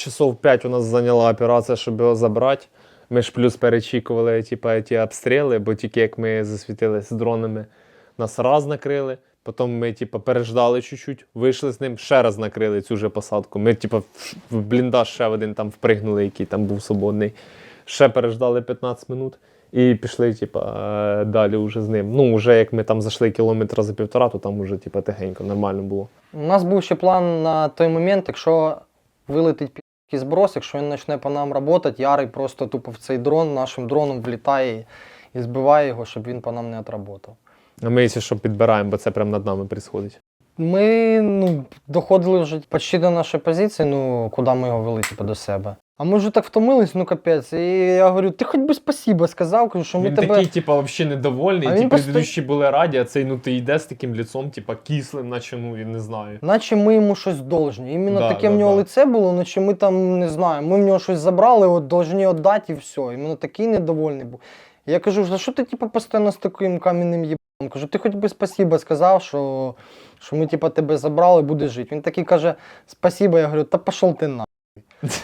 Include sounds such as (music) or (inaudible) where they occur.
часов 5 у нас зайняла операція, щоб його забрати. Ми ж плюс перечікували типу, ті обстріли, бо тільки як ми засвітилися дронами, нас раз накрили. Потім ми, типу, переждали чуть-чуть, вийшли з ним, ще раз накрили цю же посадку. Ми, типу, в- в бліндаж ще один там впригнули, який там був свободний. Ще переждали 15 минут і пішли, типу, е, далі вже з ним. Ну, вже як ми там зайшли кілометра за півтора, то там вже, типу, тихенько, нормально було. У нас був ще план на той момент, якщо вилетить пі***й зброс, якщо він почне по нам працювати, Ярий просто тупо в цей дрон нашим дроном влітає і збиває його, щоб він по нам не отработав. А ми, якщо що, підбираємо, бо це прямо над нами відбувається. Ми ну, доходили вже почти до нашої позиції, ну куди ми його вели, типу, до себе. А ми вже так втомились, ну капець. І я говорю, ти хоч би спасіба сказав, кажу, що ми Він тебе. такий, типа, взагалі недовольний. А Ті він просто- предыдущі були раді, а цей ну ти йде з таким лицом, типа кислим, наче ну я не знаю. Наче ми йому щось должні. Іменно Да, таке да, в нього да. лице було, наче ми там не знаю, ми в нього щось забрали, от должні віддати і все. Іменно такий недовольний був. Я кажу, за що ти типу, постійно з таким кам'яним їбаном? Кажу, ти хоч би спасіба сказав, що, що ми типу, тебе забрали, будеш жити. Він такий каже, спасіба, я говорю, та пішов ти на. (laughs)